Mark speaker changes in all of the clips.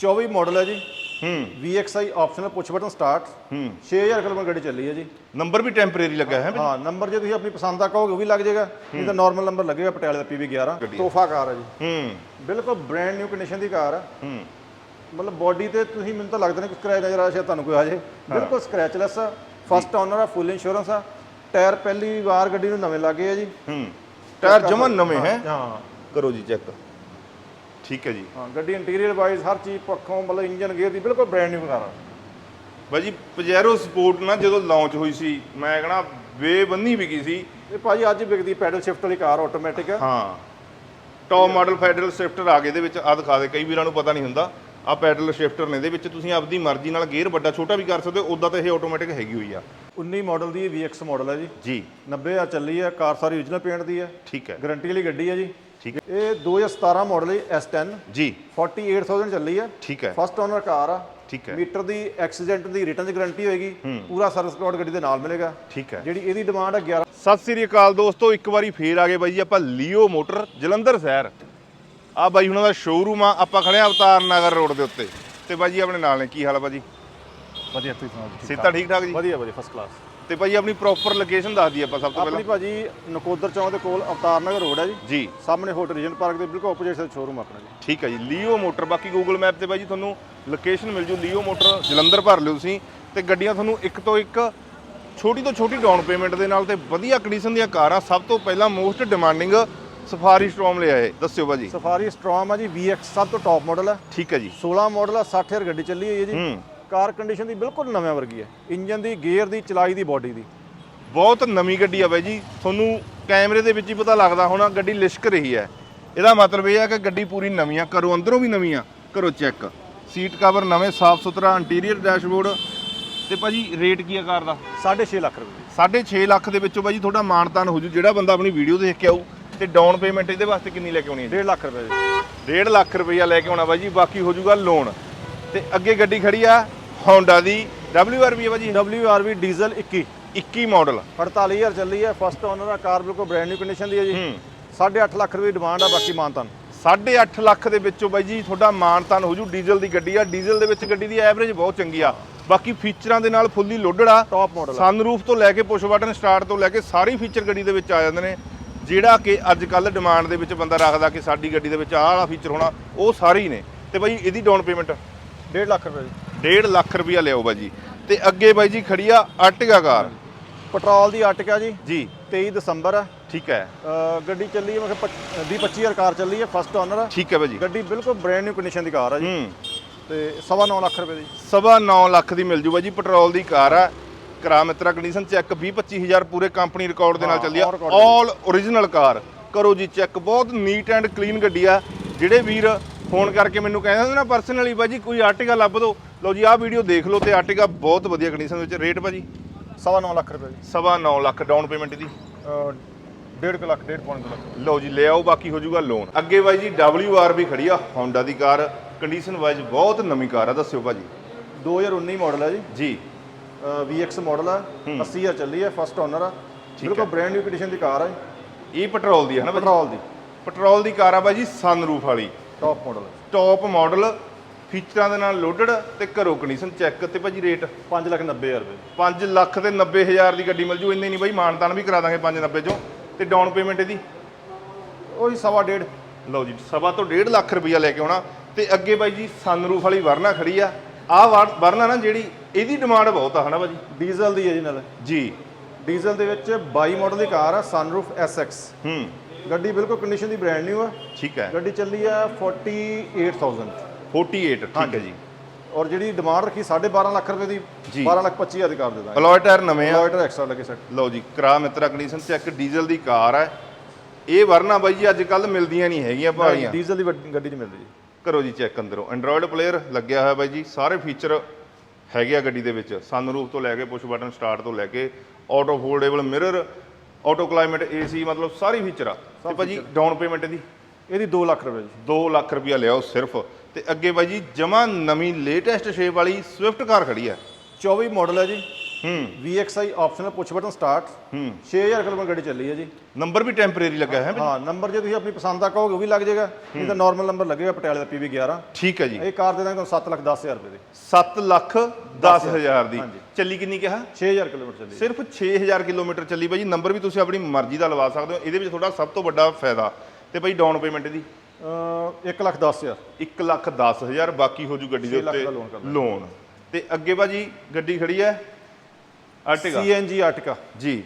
Speaker 1: 24 model ਹੈ ਜੀ।
Speaker 2: ਹੂੰ।
Speaker 1: VXI optional push button start
Speaker 2: ਹੂੰ।
Speaker 1: 6000 ਕਿਲੋਮੀਟਰ ਗੱਡੀ ਚੱਲੀ ਹੈ ਜੀ।
Speaker 2: ਨੰਬਰ ਵੀ ਟੈਂਪਰੇਰੀ ਲੱਗਾ ਹੈ।
Speaker 1: ਹਾਂ ਨੰਬਰ ਜੇ ਤੁਸੀਂ ਆਪਣੀ ਪਸੰਦ ਦਾ ਕਹੋਗੇ ਉਹ ਵੀ ਲੱਗ ਜਾਏਗਾ। ਨਹੀਂ ਤਾਂ ਨਾਰਮਲ ਨੰਬਰ ਲੱਗੇਗਾ ਪਟਿਆਲੇ ਦਾ PV11
Speaker 2: ਗੱਡੀ।
Speaker 1: ਤੋਹਫਾ ਕਾਰ ਹੈ ਜੀ।
Speaker 2: ਹੂੰ।
Speaker 1: ਬਿਲਕੁਲ ਬ੍ਰਾਂਡ ਨਿਊ ਕੰਡੀਸ਼ਨ ਦੀ ਕਾਰ ਹੈ।
Speaker 2: ਹੂੰ।
Speaker 1: ਮਤਲਬ ਬਾਡੀ ਤੇ ਤੁਸੀਂ ਮੈਨੂੰ ਤਾਂ ਲੱਗਦਾ ਨਹੀਂ ਕਿ ਸਕ੍ਰੈਚ ਨਜ਼ਰ ਆ ਸ਼ਾਇਦ ਤੁਹਾਨੂੰ ਕੋਈ ਆ ਜੇ ਬਿਲਕੁਲ ਸਕ੍ਰੈਚਲੈਸ ਆ। ਫਸਟ ਓਨਰ ਆ ਫੁੱਲ ਇੰਸ਼ੋਰੈਂਸ ਆ। ਟਾਇਰ ਪਹਿਲੀ ਵਾਰ ਗੱਡੀ ਨੂੰ ਨਵੇਂ ਲੱਗੇ ਆ ਜੀ।
Speaker 2: ਹੂੰ। ਟਾਇਰ ਜਮਾ ਨਵੇਂ ਹੈ।
Speaker 1: ਹਾਂ।
Speaker 2: ਕਰੋ ਜੀ ਚੈੱਕ ਠੀਕ ਹੈ ਜੀ।
Speaker 1: ਹਾਂ ਗੱਡੀ ਇੰਟੀਰੀਅਰ ਵਾਈਜ਼ ਹਰ ਚੀਜ਼ ਪੱਖੋਂ ਮਤਲਬ ਇੰਜਨ ਗੇਅਰ ਦੀ ਬਿਲਕੁਲ ਬ੍ਰਾਂਡ ਨਿਊ ਕਾਰ ਆ
Speaker 2: ਬਾਜੀ ਪਜੈਰੋ ਸਪੋਰਟ ਨਾ ਜਦੋਂ ਲਾਂਚ ਹੋਈ ਸੀ ਮੈਂ ਕਹਣਾ ਬੇਬੰਨੀ ਵਿਕੀ ਸੀ।
Speaker 1: ਇਹ ਭਾਜੀ ਅੱਜ ਵਿਕਦੀ ਪੈਡਲ ਸ਼ਿਫਟ ਵਾਲੀ ਕਾਰ ਆਟੋਮੈਟਿਕ ਆ
Speaker 2: ਹਾਂ। ਟੌਪ ਮਾਡਲ ਫੈਡਰਲ ਸ਼ਿਫਟਰ ਆ ਗਏ ਇਹਦੇ ਵਿੱਚ ਆ ਦਿਖਾ ਦੇ ਕਈ ਵੀਰਾਂ ਨੂੰ ਪਤਾ ਨਹੀਂ ਹੁੰਦਾ। ਆ ਪੈਡਲ ਸ਼ਿਫਟਰ ਨੇ ਇਹਦੇ ਵਿੱਚ ਤੁਸੀਂ ਆਪਦੀ ਮਰਜ਼ੀ ਨਾਲ ਗੇਅਰ ਵੱਡਾ ਛੋਟਾ ਵੀ ਕਰ ਸਕਦੇ ਹੋ ਉਦਾਂ ਤਾਂ ਇਹ ਆਟੋਮੈਟਿਕ ਹੈਗੀ ਹੋਈ ਆ।
Speaker 1: 19 ਮਾਡਲ ਦੀ VX ਮਾਡਲ ਹੈ ਜੀ।
Speaker 2: ਜੀ।
Speaker 1: 90 ਆ ਚੱਲੀ ਹੈ ਕਾਰ ਸਾਰੀ origignal ਪੇਂਟ ਦੀ ਹੈ।
Speaker 2: ਠੀਕ ਹੈ।
Speaker 1: ਗਾਰੰਟੀ ਵਾਲੀ ਗੱਡੀ ਹੈ ਜੀ।
Speaker 2: ਠੀਕ ਹੈ।
Speaker 1: ਇਹ 2017 ਮਾਡਲ ਹੈ S10
Speaker 2: ਜੀ।
Speaker 1: 48000 ਚੱਲੀ ਹੈ।
Speaker 2: ਠੀਕ ਹੈ।
Speaker 1: ਫਸਟ ਓਨਰ ਕਾਰ ਆ।
Speaker 2: ਠੀਕ ਹੈ।
Speaker 1: ਮੀਟਰ ਦੀ ਐਕਸੀਡੈਂਟ ਦੀ ਰਿਟਰਨ ਦੀ ਗਾਰੰਟੀ ਹੋਏਗੀ। ਪੂਰਾ ਸਰਵਿਸ ਕੋਡ ਗੱਡੀ ਦੇ ਨਾਲ ਮਿਲੇਗਾ।
Speaker 2: ਠੀਕ ਹੈ।
Speaker 1: ਜਿਹੜੀ ਇਹਦੀ ਡਿਮਾਂਡ ਹੈ 11
Speaker 2: ਸਤਿ ਸ੍ਰੀ ਅਕਾਲ ਦੋਸਤੋ ਇੱਕ ਵਾਰੀ ਫੇਰ ਆ ਗਏ ਬਾਈ ਆਪਾਂ ਲੀਓ ਮੋਟਰ ਜਲੰਧਰ ਸ਼ਹਿਰ। ਆ ਬਾਈ ਉਹਨਾਂ ਦਾ ਸ਼ੋਰੂਮ ਆ ਆਪਾਂ ਖੜੇ ਆ ਅਵਤਾਰ ਨਗਰ ਰੋਡ ਦੇ ਉੱਤੇ। ਤੇ ਬਾਈ ਜੀ ਆਪਣੇ ਨਾਲ ਨੇ ਕੀ ਹਾਲ ਆ ਬਾਜੀ
Speaker 1: ਵਧੀਆ ਤੁਸੀਂ ਸੁਣਾਓ
Speaker 2: ਸਿਹਤਾਂ ਠੀਕ? ਠਾਕ ਜੀ?
Speaker 1: ਵਧੀਆ ਵਧੀਆ ਫਸਟ ਕਲਾਸ
Speaker 2: ਤੇ ਬਾਈ ਆਪਣੀ ਪ੍ਰੋਪਰ ਲੋਕੇਸ਼ਨ ਦੱਸ ਦਈਏ ਆਪਾਂ ਸਭ ਤੋਂ
Speaker 1: ਆਪਣੀ
Speaker 2: ਪਹਿਲਾਂ।
Speaker 1: ਭਾਜੀ ਨਕੋਦਰ ਚੌਂਕ ਦੇ ਕੋਲ ਅਵਤਾਰ ਨਗਰ ਰੋਡ ਹੈ ਜੀ।
Speaker 2: ਜੀ।
Speaker 1: ਸਾਹਮਣੇ ਹੋਟਲ ਰੀਜਨ ਪਾਰਕ ਦੇ ਬਿਲਕੁਲ ਆਪੋਜ਼ਿਟ ਸਾਈਡ ਸ਼ੋਰੂਮ ਆਪਣਾ ਜੀ।
Speaker 2: ਠੀਕ ਹੈ ਜੀ ਲੀਓ ਮੋਟਰ ਬਾਕੀ ਗੂਗਲ ਮੈਪ ਤੇ ਬਾਈ ਜੀ ਤੁਹਾਨੂੰ ਲੋਕੇਸ਼ਨ ਮਿਲ ਜੂ ਲੀਓ ਮੋਟਰ ਜਲੰਧਰ ਭਰ ਲਿਓ ਤੁਸੀਂ। ਤੇ ਗੱਡੀਆਂ ਤੁਹਾਨੂੰ ਇੱਕ ਤੋਂ ਇੱਕ ਛੋਟੀ ਤੋਂ ਛੋਟੀ ਡਾਊਨ ਪੇਮੈਂਟ ਦੇ ਨਾਲ ਤੇ ਵਧੀਆ ਕੰਡੀਸ਼ਨ ਦੀਆਂ ਕਾਰਾਂ ਸਭ ਤੋਂ ਪਹਿਲਾਂ ਮੋਸਟ ਡਿਮਾਂਡਿੰਗ ਸਫਾਰੀ ਸਟ੍ਰੋਮ ਲਿਆ ਇਹ ਦੱਸਿਓ ਬਾਜੀ
Speaker 1: ਸਫਾਰੀ ਸਟ੍ਰੋਮ ਆ ਜੀ VX ਸਭ ਤੋਂ ਟੌਪ ਮਾਡਲ ਹੈ
Speaker 2: ਠੀਕ ਹੈ ਜੀ।
Speaker 1: 16 ਮਾਡਲ ਆ 60000 ਗੱਡੀ ਚੱਲੀ ਹੋਈ ਹੈ ਜੀ।
Speaker 2: ਹੂੰ।
Speaker 1: ਕਾਰ ਕੰਡੀਸ਼ਨ ਦੀ ਬਿਲਕੁਲ ਨਵੇਂ ਵਰਗੀ ਹੈ। ਇੰਜਨ ਦੀ ਗੇਅਰ ਦੀ ਚਲਾਈ ਦੀ ਬਾਡੀ ਦੀ।
Speaker 2: ਬਹੁਤ ਨਵੀਂ ਗੱਡੀ ਆ ਬਾਈ ਜੀ। ਤੁਹਾਨੂੰ ਕੈਮਰੇ ਦੇ ਵਿੱਚ ਹੀ ਪਤਾ ਲੱਗਦਾ ਹੋਣਾ ਗੱਡੀ ਲਿਸ਼ਕ ਰਹੀ ਹੈ। ਇਹਦਾ ਮਤਲਬ ਇਹ ਹੈ ਕਿ ਗੱਡੀ ਪੂਰੀ ਨਵੀਂ ਆ ਕਰੋ ਅੰਦਰੋਂ ਵੀ ਨਵੀਂ ਆ ਕਰੋ ਚੈੱਕ ਸੀਟ ਕਵਰ ਨਵੇਂ ਸਾਫ਼ ਸੁਥਰਾ ਇੰਟੀਰੀਅਰ ਡੈਸ਼ਬੋਰਡ ਤੇ ਭਾਜੀ ਰੇਟ ਕੀ ਆ ਕਾਰ ਦਾ?
Speaker 1: 6.5 ਲੱਖ ਰੁਪਏ।
Speaker 2: 6.5 ਲੱਖ ਦੇ ਵਿੱਚੋਂ ਬਾਈ ਜੀ ਤੁਹਾਡਾ ਮਾਨਤਾਨ ਹੋ ਜੂ। ਜਿਹੜਾ ਬੰਦਾ ਆਪਣੀ ਵੀਡੀਓ ਦੇਖ ਕੇ ਆਊ ਤੇ ਡਾਊਨ ਪੇਮੈਂਟ ਇਹਦੇ ਵਾਸਤੇ ਕਿੰਨੀ ਲੈ ਕੇ ਆਉਣੀ ਹੈ
Speaker 1: 1.5 ਲੱਖ ਰੁਪਏ ਜੀ।
Speaker 2: 1.5 ਲੱਖ ਰੁਪਈਆ ਲੈ ਕੇ ਆਉਣਾ ਬਾਈ ਜੀ ਬਾਕੀ ਹੋ ਜੂਗਾ ਲੋਨ ਤੇ ਅੱਗੇ ਗੱਡੀ ਖੜੀ ਆ Honda ਦੀ। WRV ਹੈ ਬਾਜੀ
Speaker 1: WRV ਡੀਜ਼ਲ 21
Speaker 2: 21 ਮਾਡਲ
Speaker 1: 48000 ਚੱਲੀ ਹੈ ਫਸਟ ਓਨਰ ਆ ਕਾਰ ਬਿਲਕੁਲ ਬ੍ਰਾਂਡ ਨਿਊ ਕੰਡੀਸ਼ਨ ਦੀ ਹੈ ਜੀ।
Speaker 2: ਹੂੰ।
Speaker 1: 8.5 ਲੱਖ ਰੁਪਏ ਡਿਮਾਂਡ ਆ ਬਾਕੀ ਮਾਨਤਨ
Speaker 2: 8.5 ਲੱਖ ਦੇ ਵਿੱਚੋਂ ਬਾਈ ਜੀ ਤੁਹਾਡਾ ਮਾਨਤਾਨ ਹੋ ਜੂ ਡੀਜ਼ਲ ਦੀ ਗੱਡੀ ਆ। ਡੀਜ਼ਲ ਦੇ ਵਿੱਚ ਗੱਡੀ ਦੀ ਐਵਰੇਜ ਬਹੁਤ ਚੰਗੀ ਆ। ਬਾਕੀ ਫੀਚਰਾਂ ਦੇ ਨਾਲ ਫੁੱਲੀ ਲੋਡਡ ਆ।
Speaker 1: ਟੌਪ ਮਾਡਲ
Speaker 2: ਸਨਰੂਫ ਤੋਂ ਲੈ ਕੇ ਪੁਸ਼ ਬਟਨ ਸਟਾਰਟ ਤੋਂ ਲੈ ਕੇ ਸਾਰੇ ਫੀਚਰ ਗੱਡੀ ਦੇ ਵਿੱਚ ਆ ਜਾਂਦੇ ਨੇ। ਜਿਹੜਾ ਕਿ ਅੱਜ ਕੱਲ ਡਿਮਾਂਡ ਦੇ ਵਿੱਚ ਬੰਦਾ ਰੱਖਦਾ ਕਿ ਸਾਡੀ ਗੱਡੀ ਦੇ ਵਿੱਚ ਆਹ ਵਾਲਾ ਫੀਚਰ ਹੋਣਾ ਉਹ ਸਾਰੇ ਹੀ ਨੇ। ਤੇ ਬਾਈ ਇਹਦੀ ਡਾਊਨ ਪੇਮੈਂਟ
Speaker 1: 1.5 ਲੱਖ ਰੁਪਏ ਜੀ
Speaker 2: 1.5 ਲੱਖ ਰੁਪਇਆ ਲਿਓ ਬਾਈ ਜੀ ਤੇ ਅੱਗੇ ਬਾਈ ਜੀ ਖੜੀ ਆ ਆਰਟਿਗਾ ਕਾਰ
Speaker 1: ਪੈਟਰੋਲ ਦੀ ਆਟਿਕਾ ਜੀ।
Speaker 2: ਜੀ।
Speaker 1: 23 ਦਸੰਬਰ ਆ।
Speaker 2: ਠੀਕ ਹੈ।
Speaker 1: ਅ, ਗੱਡੀ ਚੱਲੀ ਹੈ ਮੈਂ ਕਿਹਾ 20 25000 ਕਾਰ ਚੱਲੀ ਹੈ ਫਸਟ ਓਨਰ ਆ।
Speaker 2: ਠੀਕ ਹੈ ਬਾਈ ਜੀ
Speaker 1: ਗੱਡੀ ਬਿਲਕੁਲ ਬ੍ਰਾਂਡ ਨਿਊ ਕੰਡੀਸ਼ਨ ਦੀ ਕਾਰ ਆ ਜੀ।
Speaker 2: ਹੂੰ।
Speaker 1: ਤੇ 9.5 ਲੱਖ ਰੁਪਏ ਦੀ।
Speaker 2: ਸਵਾ 9 ਲੱਖ ਦੀ ਮਿਲ ਜੂ ਬਾਈ ਜੀ ਪੈਟਰੋਲ ਦੀ ਕਾਰ ਆ। ਕਰਾ ਮਿੱਤਰਾ ਕੰਡੀਸ਼ਨ ਚੈੱਕ 20 25000 ਪੂਰੇ ਕੰਪਨੀ ਰਿਕਾਰਡ ਦੇ ਨਾਲ
Speaker 1: ਹਾਂ,
Speaker 2: ਚੱਲੀ ਆ।
Speaker 1: all record
Speaker 2: all original car. ਕਰੋ ਜੀ ਚੈੱਕ ਬਹੁਤ ਨੀਟ ਐਂਡ ਕਲੀਨ ਗੱਡੀ ਆ। ਜਿਹੜੇ ਵੀਰ ਫੋਨ ਕਰਕੇ ਮੈਨੂੰ ਕਹਿੰਦੇ ਹੁੰਦੇ ਨਾ ਪਰਸਨਲੀ ਬਾਈ ਜੀ ਕੋਈ ਆਰਟਿਕਾ ਲੱਭ ਦਿਓ। ਲਓ ਜੀ ਆਹ ਵੀਡੀਓ ਦੇਖ ਲਓ ਤੇ ਆਰਟਿਕਾ ਬਹੁਤ ਵਧੀਆ ਕੰਡੀਸ਼ਨ ਵਿੱਚ ਰੇਟ ਭਾਜੀ?
Speaker 1: 9.5 ਲੱਖ ਰੁਪਏ ਜੀ।
Speaker 2: ਸਵਾ 9 ਲੱਖ ਡਾਊਨ ਪੇਮੈਂਟ ਦੀ।
Speaker 1: ਅ, ਡੇਢ ਕੁ ਲੱਖ ਡੇਢ ਪੌਣੇ ਦੋ ਲੱਖ।
Speaker 2: ਲਓ ਜੀ ਲੈ ਆਓ ਬਾਕੀ ਹੋ ਜਾਊਗਾ ਲੋਨ ਅੱਗੇ ਬਾਈ ਜੀ WR ਵੀ ਖੜੀ ਆ Honda ਦੀ ਕਾਰ। ਕੰਡੀਸ਼ਨ ਵਾਈਜ਼ ਬਹੁਤ ਨਵੀਂ ਕਾਰ ਆ ਦੱਸਿਓ ਭਾਜੀ।
Speaker 1: 2019 ਮਾਡਲ ਹੈ ਜੀ।
Speaker 2: ਜੀ।
Speaker 1: ਅ, VX ਮਾਡਲ ਆ 80000 ਚੱਲੀ ਹੈ ਫਸਟ ਓਨਰ ਆ। ਬਿਲਕੁਲ ਬ੍ਰਾਂਡ ਨਿਊ ਕੰਡੀਸ਼ਨ ਦੀ ਕਾਰ ਆ
Speaker 2: ਇਹ ਪੈਟਰੋਲ ਦੀ ਹੈ ਨਾ ਭਾਜੀ?
Speaker 1: ਪੈਟਰੋਲ ਦੀ।
Speaker 2: ਪੈਟਰੋਲ ਦੀ ਕਾਰ ਆ ਬਾਈ ਜੀ ਸਨਰੂਫ ਵਾਲੀ।
Speaker 1: ਟੌਪ ਮਾਡਲ
Speaker 2: ਟੌਪ ਮਾਡਲ ਫੀਚਰਾਂ ਦੇ ਨਾਲ ਲੋਡਡ ਤੇ ਘਰੋ ਕੰਡੀਸ਼ਨ ਚੈੱਕ ਤੇ ਭਾਜੀ ਰੇਟ
Speaker 1: 5 ਲੱਖ 90000 ਰੁਪਏ।
Speaker 2: 5 ਲੱਖ ਤੇ 90 ਹਜ਼ਾਰ ਦੀ ਗੱਡੀ ਮਿਲ ਜੂ ਇੰਨੇ ਨਹੀਂ ਬਾਈ ਮਾਨਤਾਨ ਵੀ ਕਰਾ ਦਾਂਗੇ 590 ਚੋਂ। ਤੇ ਡਾਊਨ ਪੇਮੈਂਟ ਇਹਦੀ?
Speaker 1: ਉਹੀ ਸਵਾ ਡੇਢ।
Speaker 2: ਲਓ ਜੀ ਸਵਾ ਤੋਂ 1.5 ਲੱਖ ਰੁਪਈਆ ਲੈ ਕੇ ਆਉਣਾ। ਤੇ ਅੱਗੇ ਬਾਈ ਜੀ ਸਨਰੂਫ ਵਾਲੀ ਵਰਨਾ ਖੜੀ ਆ। ਆਹ ਵਰਨਾ ਨਾ ਜਿਹੜੀ ਇਹਦੀ ਡਿਮਾਂਡ ਬਹੁਤ ਆ ਹਨਾ ਬਾਜੀ?
Speaker 1: ਡੀਜ਼ਲ ਦੀ ਹੈ ਜੀ ਨਾਲ।
Speaker 2: ਜੀ।
Speaker 1: ਡੀਜ਼ਲ ਦੇ ਵਿੱਚ 22 ਮਾਡਲ ਦੀ ਕਾਰ ਆ ਸਨਰੂਫ SX
Speaker 2: ਹੂੰ।
Speaker 1: ਗੱਡੀ ਬਿਲਕੁਲ ਕੰਡੀਸ਼ਨ ਦੀ ਬ੍ਰਾਂਡ ਨਿਊ ਆ।
Speaker 2: ਠੀਕ ਹੈ।
Speaker 1: ਗੱਡੀ ਚੱਲੀ ਆ 48000
Speaker 2: 48 ਠੀਕ ਹੈ ਜੀ।
Speaker 1: ਔਰ ਜਿਹੜੀ ਡਿਮਾਂਡ ਰੱਖੀ 12.5 ਲੱਖ ਰੁਪਏ ਦੀ
Speaker 2: ਜੀ।
Speaker 1: 12 ਲੱਖ 25 ਦੀ ਕਰ ਦੇ ਦਾਂਗੇ।
Speaker 2: ਅਲੋਏ ਟਾਇਰ ਨਵੇਂ ਆ।
Speaker 1: ਲੋਇਟਰ ਐਕਸਟਰਾ ਲੱਗੇ ਸੈਟ
Speaker 2: ਲਓ ਜੀ ਕਰਾ ਮਿੱਤਰਾ ਕੰਡੀਸ਼ਨ ਚੈੱਕ ਡੀਜ਼ਲ ਦੀ ਕਾਰ ਹੈ ਇਹ ਵਰਨਾ ਬਾਈ ਜੀ ਅੱਜ ਕੱਲ ਮਿਲਦੀਆਂ ਨਹੀਂ ਹੈਗੀਆਂ ਭਾਰੀਆਂ।
Speaker 1: ਡੀਜ਼ਲ ਦੀ ਗੱਡੀ 'ਚ ਮਿਲਦੀ ਜੀ।
Speaker 2: ਕਰੋ ਜੀ ਚੈੱਕ ਅੰਦਰੋਂ। ਐਂਡਰੋਇਡ ਪਲੇਅਰ ਲੱਗਿਆ ਹੋਇਆ ਬਾਈ ਜੀ ਸਾਰੇ ਫੀਚਰ ਹੈਗੇ ਆ ਗੱਡੀ ਦੇ ਵਿੱਚ। ਸਨਰੂਫ ਤੋਂ ਲੈ ਕੇ ਪੁਸ਼ ਬਟਨ ਸਟਾਰਟ ਤੋਂ ਲੈ ਕੇ auto foldable mirror auto climate AC ਮਤਲਬ ਸਾਰੇ ਫੀਚਰ ਆ। ਤੇ ਭਾਜੀ ਡਾਊਨ ਪੇਮੈਂਟ ਦੀ।
Speaker 1: ਇਹਦੀ 2 ਲੱਖ ਰੁਪਏ ਜੀ।
Speaker 2: 2 ਲੱਖ ਰੁਪਇਆ ਲਿਆਓ ਸਿਰਫ। ਤੇ ਅੱਗੇ ਬਾਈ ਜੀ ਜਮਾ ਨਵੀਂ ਲੇਟੈਸਟ ਸ਼ੇਪ ਵਾਲੀ ਸਵਿਫਟ ਕਾਰ ਖੜੀ ਆ।
Speaker 1: 24 ਮਾਡਲ ਹੈ ਜੀ। VXI optional push button start
Speaker 2: ਹੂੰ।
Speaker 1: 6000 ਕਿਲੋਮੀਟਰ ਗੱਡੀ ਚੱਲੀ ਹੈ ਜੀ।
Speaker 2: ਨੰਬਰ ਵੀ ਟੈਂਪਰੇਰੀ ਲੱਗਾ ਹੈ
Speaker 1: ਹਾਂ ਨੰਬਰ ਜੇ ਤੁਸੀਂ ਆਪਣੀ ਪਸੰਦ ਦਾ ਕਹੋਗੇ ਉਹ ਵੀ ਲੱਗ ਜਾਏਗਾ। ਨਹੀਂ ਤਾਂ ਨਾਰਮਲ ਨੰਬਰ ਲੱਗੇਗਾ ਪਟਿਆਲੇ ਦਾ PV 11
Speaker 2: ਠੀਕ ਹੈ ਜੀ।
Speaker 1: ਇਹ ਕਾਰ ਦੇ ਦਾਂਗੇ ਤੁਹਾਨੂੰ 7 ਲੱਖ 10000 ਰੁਪਏ ਦੀ।
Speaker 2: 7 ਲੱਖ 10000 ਦੀ।
Speaker 1: ਹਾਂਜੀ।
Speaker 2: ਚੱਲੀ ਕਿੰਨੀ ਕਿਹਾ?
Speaker 1: 6000 ਕਿਲੋਮੀਟਰ ਚੱਲੀ
Speaker 2: ਸਿਰਫ 6000 ਕਿਲੋਮੀਟਰ ਚੱਲੀ ਬਾਈ ਜੀ ਨੰਬਰ ਵੀ ਤੁਸੀਂ ਆਪਣੀ ਮਰਜ਼ੀ ਦਾ ਲਵਾ ਸਕਦੇ ਹੋ। ਇਹਦੇ ਵਿੱਚ ਤੁਹਾਡਾ ਸਭ ਤੋਂ ਵੱਡਾ ਫਾਇਦਾ। ਤੇ ਬਾਈ ਡਾਊਨ ਪੇਮੈਂਟ ਦੀ?
Speaker 1: ਅ 1 ਲੱਖ 10000
Speaker 2: 1 ਲੱਖ 10000 ਬਾਕੀ ਹੋ ਜੂ ਗੱਡੀ ਦੇ ਉੱਤੇ। ਲੋਨ ਤੇ ਅੱਗੇ ਬਾਜੀ ਗੱਡੀ ਖੜੀ ਹੈ? ਆਰਟਿਗਾ
Speaker 1: CNG ਆਰਟਿਕਾ
Speaker 2: ਜੀ।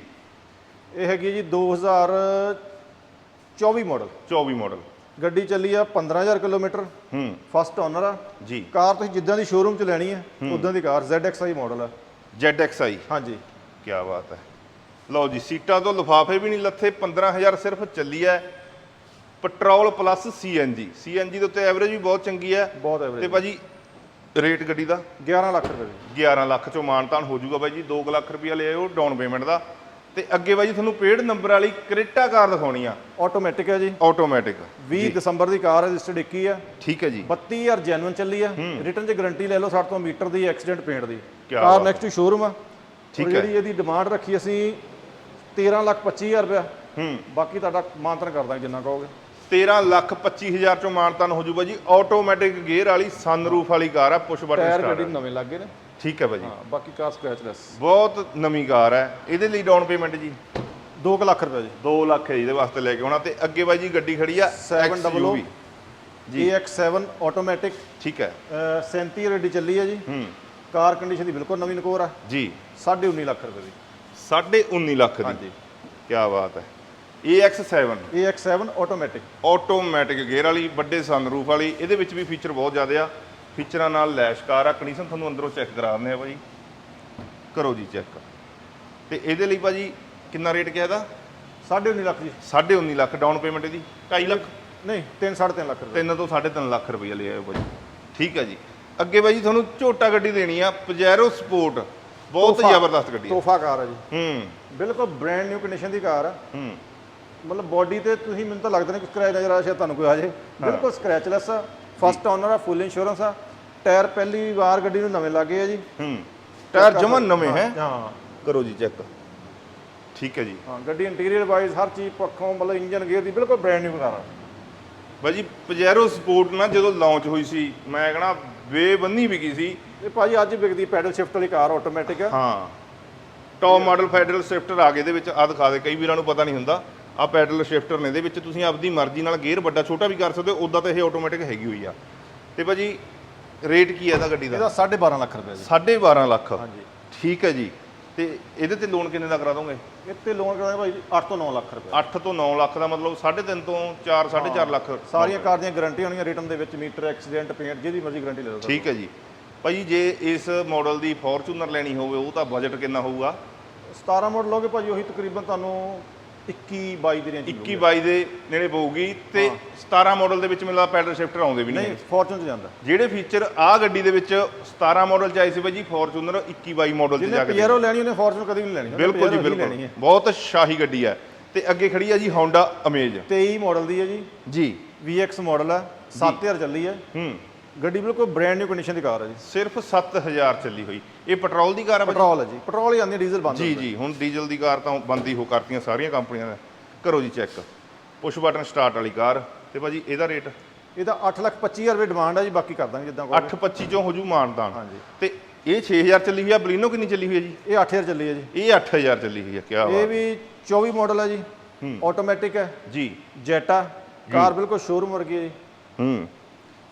Speaker 1: ਇਹ ਹੈਗੀ ਜੀ 2024 ਮਾਡਲ
Speaker 2: 24 ਮਾਡਲ
Speaker 1: ਗੱਡੀ ਚੱਲੀ ਆ 15000 ਕਿਲੋਮੀਟਰ।
Speaker 2: ਹੂੰ।
Speaker 1: ਫਸਟ ਓਨਰ ਆ।
Speaker 2: ਜੀ।
Speaker 1: ਕਾਰ ਤੁਸੀਂ ਜਿੱਦਾਂ ਦੀ ਸ਼ੋਰੂਮ ਚ ਲੈਣੀ ਹੈ। ਉਦਾਂ ਦੀ ਕਾਰ ZXi ਮਾਡਲ ਆ।
Speaker 2: ZXi
Speaker 1: ਹਾਂਜੀ।
Speaker 2: ਕੀ ਬਾਤ ਹੈ। ਲਓ ਜੀ ਸੀਟਾਂ ਤੋਂ ਲਿਫਾਫੇ ਵੀ ਨਹੀਂ ਲੱਥੇ 15000 ਸਿਰਫ ਚੱਲੀ ਹੈ ਪੈਟਰੋਲ ਪਲੱਸ CNG CNG ਦੇ ਉੱਤੇ ਐਵਰੇਜ ਵੀ ਬਹੁਤ ਚੰਗੀ ਹੈ
Speaker 1: ਬਹੁਤ
Speaker 2: ਤੇ
Speaker 1: ਐਵਰੇਜ
Speaker 2: ਬਾਜੀ ਰੇਟ ਗੱਡੀ ਦਾ?
Speaker 1: 11 ਲੱਖ ਰੁਪਏ ਦੀ।
Speaker 2: 11 ਲੱਖ ਚੋਂ ਮਾਨਤਾਨ ਹੋ ਜਾਊਗਾ ਬਾਈ ਜੀ 2 ਲੱਖ ਰੁਪਇਆ ਲੈ ਆਇਓ ਡਾਊਨ ਪੇਮੈਂਟ ਦਾ। ਤੇ ਅੱਗੇ ਬਾਈ ਜੀ ਤੁਹਾਨੂੰ ਪੇਡ ਨੰਬਰ ਵਾਲੀ ਕ੍ਰੇਟਾ ਕਾਰ ਦਿਖਾਉਣੀ ਆ।
Speaker 1: ਆਟੋਮੈਟਿਕ ਹੈ ਜੀ।
Speaker 2: ਆਟੋਮੈਟਿਕ
Speaker 1: 20 ਦਸੰਬਰ ਦੀ ਕਾਰ ਰਜਿਸਟਰਡ 21 ਆ।
Speaker 2: ਠੀਕ ਹੈ ਜੀ।
Speaker 1: 32000 ਜੈਨੂਇਨ ਚੱਲੀ ਆ। ਰਿਟਰਨ ਚ ਗਾਰੰਟੀ ਲੈ ਲਓ ਸਾਡੇ ਤੋਂ ਮੀਟਰ ਦੀ ਐਕਸੀਡੈਂਟ ਪੇਂਟ ਦੀ। ਕਾਰ ਨੈਕਸਟ ਸ਼ੋਰੂਮ ਆ।
Speaker 2: ਠੀਕ ਹੈ।
Speaker 1: ਜਿਹੜੀ ਇਹਦੀ ਡਿਮਾਂਡ ਰੱਖੀ ਅਸੀਂ 13 ਲੱਖ 25000 ਰੁਪਇਆ।
Speaker 2: ਹੂੰ।
Speaker 1: ਬਾਕੀ ਤੁਹਾਡਾ ਮਾਨਤਨ ਕਰ ਦਾਂਗੇ ਜਿੰਨਾ ਕਹੋਗੇ
Speaker 2: 13 ਲੱਖ 25000 ਚੋਂ ਮਾਨਤਾਨ ਹੋ ਜਾਊਗਾ ਜੀ। ਆਟੋਮੈਟਿਕ ਗੇਅਰ ਵਾਲੀ ਸਨਰੂਫ ਵਾਲੀ ਕਾਰ ਆ ਪੁਸ਼ ਬਟਨ
Speaker 1: ਟਾਇਰ ਗੱਡੀ
Speaker 2: ਸਟਾਰਟ
Speaker 1: ਨੂੰ ਨਵੇਂ ਲੱਗੇ ਨੇ।
Speaker 2: ਠੀਕ ਹੈ ਬਾਈ ਜੀ
Speaker 1: ਹਾਂ ਬਾਕੀ ਕਾਰ ਸਕ੍ਰੈਚਲੈਸ
Speaker 2: ਬਹੁਤ ਨਵੀਂ ਕਾਰ ਹੈ। ਇਹਦੇ ਲਈ ਡਾਊਨ ਪੇਮੈਂਟ ਜੀ।
Speaker 1: 2 ਲੱਖ ਰੁਪਏ ਜੀ।
Speaker 2: 2 ਲੱਖ ਹੈ ਜੀ ਇਹਦੇ ਵਾਸਤੇ ਲੈ ਕੇ ਆਉਣਾ। ਤੇ ਅੱਗੇ ਬਾਈ ਜੀ ਗੱਡੀ ਖੜੀ ਆ
Speaker 1: 700
Speaker 2: XUV
Speaker 1: ਜੀ। AX7 ਆਟੋਮੈਟਿਕ
Speaker 2: ਠੀਕ ਹੈ।
Speaker 1: 37 ਰੇਡੀ ਚੱਲੀ ਹੈ ਜੀ।
Speaker 2: ਹੂੰ।
Speaker 1: ਕਾਰ ਕੰਡੀਸ਼ਨ ਦੀ ਬਿਲਕੁਲ ਨਵੀਂ ਨਕੋਰ ਆ।
Speaker 2: ਜੀ।
Speaker 1: 19.5 ਲੱਖ ਰੁਪਏ ਦੀ।
Speaker 2: 19.5 ਲੱਖ ਦੀ।
Speaker 1: ਹਾਂਜੀ।
Speaker 2: ਕੀ ਬਾਤ ਹੈ। AX7
Speaker 1: AX7 automatic
Speaker 2: automatic gear ਵਾਲੀ ਵੱਡੇ ਸਨਰੂਫ ਵਾਲੀ ਇਹਦੇ ਵਿੱਚ ਵੀ ਫੀਚਰ ਬਹੁਤ ਜ਼ਿਆਦਾ ਆ। ਫੀਚਰਾਂ ਨਾਲ ਲੈਸ਼ ਕਾਰ ਆ ਕੰਡੀਸ਼ਨ ਤੁਹਾਨੂੰ ਅੰਦਰੋਂ ਚੈੱਕ ਕਰਾ ਦਿੰਦੇ ਆ ਭਾਜੀ ਕਰੋ ਜੀ ਚੈੱਕ ਤੇ ਇਹਦੇ ਲਈ ਭਾਜੀ ਕਿੰਨਾ ਰੇਟ ਕਿਹਾ ਇਹਦਾ?
Speaker 1: 19.5 ਲੱਖ ਜੀ।
Speaker 2: 19.5 ਲੱਖ ਡਾਊਨ ਪੇਮੈਂਟ ਇਹਦੀ? 2.5 ਲੱਖ?
Speaker 1: ਨਹੀਂ 3 3.5 ਲੱਖ ਰੁਪਏ।
Speaker 2: ਤਿੰਨ ਤੋਂ 3.5 ਲੱਖ ਰੁਪਏ ਲੈ ਆਇਓ ਭਾਜੀ। ਠੀਕ ਹੈ ਜੀ। ਅੱਗੇ ਭਾਜੀ ਤੁਹਾਨੂੰ ਝੋਟਾ ਗੱਡੀ ਦੇਣੀ ਆ ਪਜੈਰੋ ਸਪੋਰਟ ਬਹੁਤ। ਜ਼ਬਰਦਸਤ ਗੱਡੀ
Speaker 1: ਤੋਹਫਾ ਕਾਰ ਆ ਜੀ।
Speaker 2: ਹੂੰ।
Speaker 1: ਬਿਲਕੁਲ ਬ੍ਰਾਂਡ ਨਿਊ ਕੰਡੀਸ਼ਨ ਦੀ ਕਾਰ ਆ।
Speaker 2: ਹੂੰ।
Speaker 1: ਮਤਲਬ ਬਾਡੀ ਤੇ ਤੁਸੀਂ ਮੈਨੂੰ ਤਾਂ ਲੱਗਦਾ ਨਹੀਂ ਕਿ ਸਕ੍ਰੈਚ ਨਜ਼ਰ ਆ ਸ਼ਾਇਦ ਤੁਹਾਨੂੰ ਕੋਈ ਆ ਜੇ। ਬਿਲਕੁਲ ਸਕ੍ਰੈਚਲੈਸ ਆ। ਫਸਟ ਓਨਰ ਆ ਫੁੱਲ ਇੰਸ਼ੋਰੈਂਸ ਆ। ਟਾਇਰ ਪਹਿਲੀ ਵਾਰ ਗੱਡੀ ਨੂੰ ਨਵੇਂ ਲੱਗੇ ਆ ਜੀ।
Speaker 2: ਹੂੰ। ਟਾਇਰ ਜਮਨ ਨਵੇਂ ਹੈ।
Speaker 1: ਹਾਂ।
Speaker 2: ਕਰੋ ਜੀ ਚੈੱਕ ਠੀਕ ਹੈ ਜੀ।
Speaker 1: ਹਾਂ ਗੱਡੀ ਇੰਟੀਰੀਅਰ ਵਾਈਜ਼ ਹਰ ਚੀਜ਼ ਪੱਖੋਂ ਮਤਲਬ ਇੰਜਨ ਗੇਅਰ ਦੀ ਬਿਲਕੁਲ ਬ੍ਰਾਂਡ ਨਿਊ ਕਾਰ ਆ।
Speaker 2: ਬਾਜੀ ਪਜੈਰੋ ਸਪੋਰਟ ਨਾ ਜਦੋਂ ਲਾਂਚ ਹੋਈ ਸੀ ਮੈਂ ਕਹਣਾ ਬੇਬੰਨੀ ਵਿਕੀ ਸੀ।
Speaker 1: ਇਹ ਭਾਜੀ ਅੱਜ ਵਿਕਦੀ ਪੈਡਲ ਸ਼ਿਫਟ ਵਾਲੀ ਕਾਰ ਆਟੋਮੈਟਿਕ ਆ।
Speaker 2: ਹਾਂ। ਟੌਪ ਮਾਡਲ ਫੈਡਰਲ ਸ਼ਿਫਟਰ ਆ ਗਏ ਇਹਦੇ ਵਿੱਚ। ਆ ਦਿਖਾ ਦੇ ਕਈ ਵੀਰਾਂ ਨੂੰ ਪਤਾ ਨਹੀਂ ਹੁੰਦਾ। ਆ ਪੈਡਲ ਸ਼ਿਫਟਰ ਨੇ ਇਹਦੇ ਵਿੱਚ ਤੁਸੀਂ ਆਪਦੀ ਮਰਜ਼ੀ ਨਾਲ ਗੇਅਰ ਵੱਡਾ ਛੋਟਾ ਵੀ ਕਰ ਸਕਦੇ ਹੋ ਉਦਾਂ ਤਾਂ ਇਹ ਆਟੋਮੈਟਿਕ ਹੈਗੀ ਹੋਈ ਆ। ਤੇ ਭਾਜੀ ਰੇਟ ਕੀ ਹੈ ਇਹਦਾ ਗੱਡੀ ਦਾ?
Speaker 1: ਇਹਦਾ 12.5 ਲੱਖ ਰੁਪਏ ਜੀ।
Speaker 2: 12.5 ਲੱਖ।
Speaker 1: ਹਾਂਜੀ।
Speaker 2: ਠੀਕ ਹੈ ਜੀ। ਤੇ ਇਹਦੇ ਤੇ ਲੋਨ ਕਿੰਨੇ ਦਾ ਕਰਾ ਦੋਗੇ?
Speaker 1: ਇੱਥੇ ਲੋਨ ਕਰਾਂਗੇ ਭਾਈ 8 ਤੋਂ 9 ਲੱਖ ਰੁਪਏ।
Speaker 2: 8 ਤੋਂ 9 ਲੱਖ ਦਾ ਮਤਲਬ 3.5 ਤੋਂ 4 4.5 ਲੱਖ
Speaker 1: ਸਾਰੀਆਂ ਕਾਰ ਦੀਆਂ ਗਾਰੰਟੀ ਹੋਣਗੀਆਂ ਰਿਟਰਨ ਦੇ ਵਿੱਚ ਮੀਟਰ ਐਕਸੀਡੈਂਟ ਪੇਂਟ ਜਿਹਦੀ ਮਰਜ਼ੀ ਗਾਰੰਟੀ ਲੈ ਲਓ।
Speaker 2: ਠੀਕ ਹੈ ਜੀ। ਭਾਜੀ ਜੇ ਇਸ ਮਾਡਲ ਦੀ ਫੋਰਚੂਨਰ ਲੈਣੀ ਹੋਵੇ ਉਹ ਤਾਂ ਬਜਟ ਕਿੰਨਾ ਹੋਊਗਾ?
Speaker 1: 17 ਮਾਡਲ ਲੋਗੇ ਭਾਜੀ ਉਹੀ ਤਕਰੀਬਨ ਤੁਹਾਨੂੰ 21 22 ਦੀ ਰੇਂਜ
Speaker 2: 21 22 ਦੇ ਨੇੜੇ ਪਊਗੀ ਤੇ 17 ਮਾਡਲ ਦੇ ਵਿੱਚ ਮੈਨੂੰ ਲੱਗਦਾ ਪੈਡਲ ਸ਼ਿਫਟਰ ਆਉਂਦੇ ਵੀ ਨਹੀਂ
Speaker 1: ਨਹੀਂ ਫੋਰਚੂਨ ਚ ਜਾਂਦਾ।
Speaker 2: ਜਿਹੜੇ ਫੀਚਰ ਆ ਗੱਡੀ ਦੇ ਵਿੱਚ 17 ਮਾਡਲ ਚ ਆਏ ਸੀ ਬਾਈ ਜੀ ਫੋਰਚੂਨਰ 21 22 ਮਾਡਲ ਚ ਜਾ
Speaker 1: ਜਿਹਨੇ
Speaker 2: ਕੇ
Speaker 1: ਪੀਆਰਓ ਲੈਣੀ ਉਹਨੇ ਫੋਰਚੂਨ ਕਦੀ ਨਹੀਂ ਲੈਣੀ।
Speaker 2: ਬਿਲਕੁਲ ਜੀ ਬਿਲਕੁਲ। ਬਹੁਤ ਸ਼ਾਹੀ ਗੱਡੀ ਹੈ। ਤੇ ਅੱਗੇ ਖੜੀ ਹੈ ਜੀ Honda Amaze
Speaker 1: 23 ਮਾਡਲ ਦੀ ਹੈ ਜੀ।
Speaker 2: ਜੀ।
Speaker 1: VX ਮਾਡਲ ਹੈ। 7000 ਚੱਲੀ ਹੈ।
Speaker 2: ਹੂੰ।
Speaker 1: ਗੱਡੀ ਬਿਲਕੁਲ ਬ੍ਰਾਂਡ ਨਿਊ ਕੰਡੀਸ਼ਨ ਦੀ ਕਾਰ ਹੈ ਜੀ।
Speaker 2: ਸਿਰਫ 7000 ਚੱਲੀ ਹੋਈ। ਇਹ ਪੈਟਰੋਲ ਦੀ ਕਾਰ ਹੈ ਬਾਈ।
Speaker 1: ਪੈਟਰੋਲ ਹੈ ਜੀ। ਪੈਟਰੋਲ ਹੀ ਆਉਂਦੀ ਹੈ ਡੀਜ਼ਲ ਬੰਦ
Speaker 2: ਜੀ ਜੀ। ਹੁਣ ਡੀਜ਼ਲ ਦੀ ਕਾਰ ਤਾਂ ਬੰਦੀ ਹੋ ਕਰਤੀਆਂ ਸਾਰੀਆਂ ਕੰਪਨੀਆਂ ਨੇ। ਕਰੋ ਜੀ ਚੈੱਕ ਪੁਸ਼ ਬਟਨ ਸਟਾਰਟ ਵਾਲੀ ਕਾਰ। ਤੇ ਭਾਜੀ ਇਹਦਾ ਰੇਟ
Speaker 1: ਇਹਦਾ 8 ਲੱਖ 25000 ਰੁਪਏ ਡਿਮਾਂਡ ਹੈ ਜੀ ਬਾਕੀ ਕਰ ਦਾਂਗੇ ਜਿੱਦਾਂ ਕਹੋਗੇ
Speaker 2: 825 ਚੋਂ ਹੋ ਜੂ ਮਾਨਦਾਨ
Speaker 1: ਹਾਂਜੀ।
Speaker 2: ਤੇ ਇਹ 6000 ਚੱਲੀ ਹੋਈ ਆ ਬਲੀਨੋ ਕਿੰਨੀ ਚੱਲੀ ਹੋਈ ਹੈ ਜੀ?
Speaker 1: ਇਹ 8000 ਚੱਲੀ ਹੈ ਜੀ।
Speaker 2: ਇਹ 8000 ਚੱਲੀ ਹੋਈ ਹੈ ਕੀ
Speaker 1: ਇਹ
Speaker 2: ਬਾਤ
Speaker 1: ਵੀ 24 ਮਾਡਲ ਹੈ ਜੀ। ਆਟੋਮੈਟਿਕ ਹੈ
Speaker 2: ਜੀ।
Speaker 1: ਜੈਟਾ ਕਾਰ ਬਿਲਕੁਲ ਸ਼ੋਰੂਮ ਵਰਗੀ ਹੈ ਜੀ।
Speaker 2: ਹੂੰ।